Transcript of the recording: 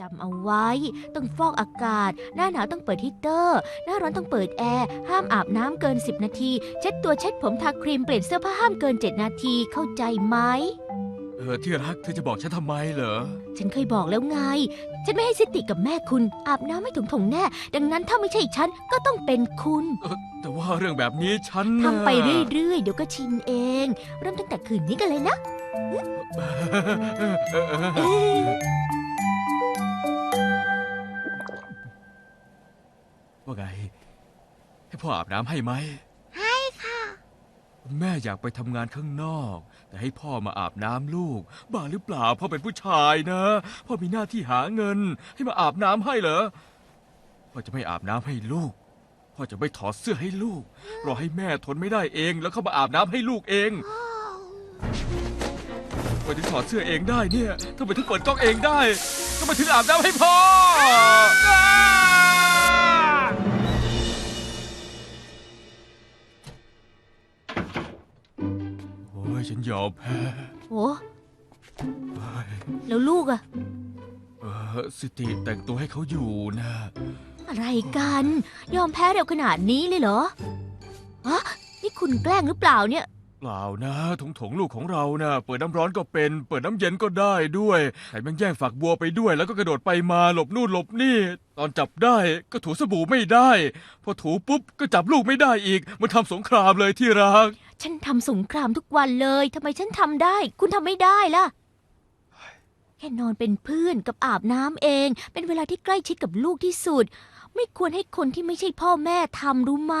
จำเอาไว้ต้องฟอกอากาศ หน้าหนาวต้องเปิดฮีตเตอร์ หน้าร้อนต้องเปิดแอร์ ห้ามอาบน้ำเกิน 10 นาที เช็ดตัวเช็ดผมทาครีมเปลี่ยนเสื้อผ้าห้ามเกิน 7 นาทีเข้าใจไหม เออที่รักเธอจะบอกฉันทำไมเหรอ ฉันเคยบอกแล้วไง ฉันไม่ให้สิติกับแม่คุณ อาบน้ำไม่ถุงถงแน่ ดังนั้นถ้าไม่ใช่ฉันก็ต้องเป็นคุณเออแต่ว่าเรื่องแบบนี้ฉันทำไปน่ะเรื่อยๆเดี๋ยวก็ชินเอง เริ่มตั้งแต่คืนนี้กันเลยนะ เออ ว่าไง ให้พ่ออาบน้ำให้ไหม ให้ค่ะ แม่อยากไปทำงานข้างนอก แต่ให้พ่อมาอาบน้ำลูก บ้าหรือเปล่าพ่อเป็นผู้ชายนะ พ่อมีหน้าที่หาเงิน ให้มาอาบน้ำให้เหรอ พ่อจะไม่อาบน้ำให้ลูก พ่อจะไม่ถอดเสื้อให้ลูก รอให้แม่ทนไม่ได้เองแล้วเข้ามาอาบน้ำให้ลูกเองทำไมถึงถอดเสื้อเองได้เนี่ยทำไมถึงเปิดกล้องเองได้ทำไมถึงอาบน้ำให้พ่ออ้ โอ้ยฉันยอมแพ้โอ้เฮ้ยแล้วลูกอะเออสิติแต่งตัวให้เขาอยู่นะ อะไรกัน ยอมแพ้เร็วขนาดนี้เลยเหรอฮะนี่คุณแกล้งหรือเปล่าเนี่ย เปล่านะถงถงๆลูกของเรานะ่ะเปิดน้ำร้อนก็เป็น เปิดน้ำเย็นก็ได้ด้วยแถมยังแย่งฝักบัวไปด้วย แล้วก็กระโดดไปมาหลบนู่นหลบนี่ ตอนจับได้ก็ถูสบู่ไม่ได้ พอถูปุ๊บก็จับลูกไม่ได้อีก มันทำสงครามเลยที่รัก ฉันทำสงครามทุกวันเลยทำไมฉันทำได้ คุณทำไม่ได้ล่ะ แค่นอนเป็นเพื่อนกับอาบน้ำเอง เป็นเวลาที่ใกล้ชิดกับลูกที่สุด ไม่ควรให้คนที่ไม่ใช่พ่อแม่ทำรู้ไหม